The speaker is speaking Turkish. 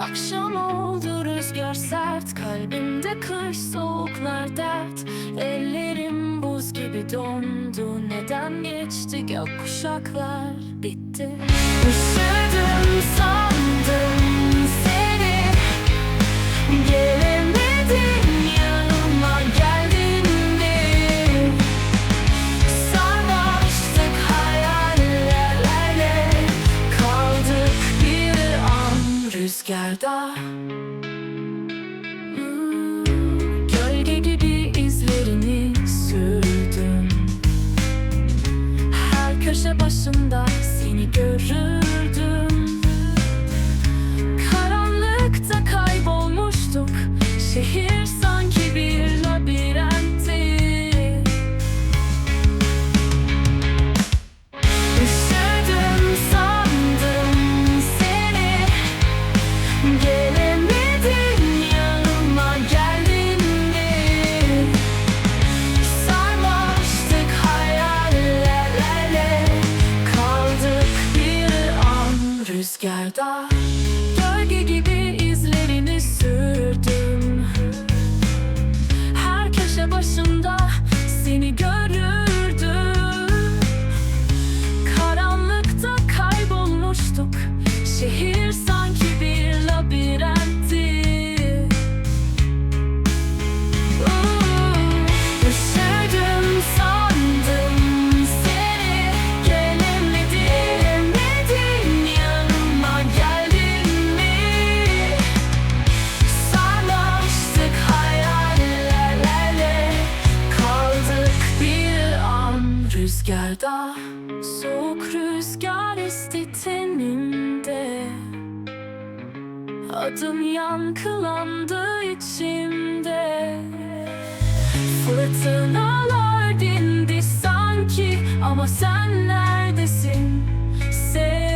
Akşam oldu rüzgar sert Kalbimde kış soğuklar dert. Ellerim buz gibi dondu Neden geçti gökkuşaklar bitti. Üşüdüm sandım rüzgarda Hmm, Gölge gibi izlerini sürdüm. Her köşe başında seni görürdüm. Karanlıkta kaybolmuştuk Şehir rüzgarda rüzgarda Soğuk rüzgar esti tenimde Adım yankılandı içimde Fırtınalar dindi sanki Ama sen neredesin sevgilim?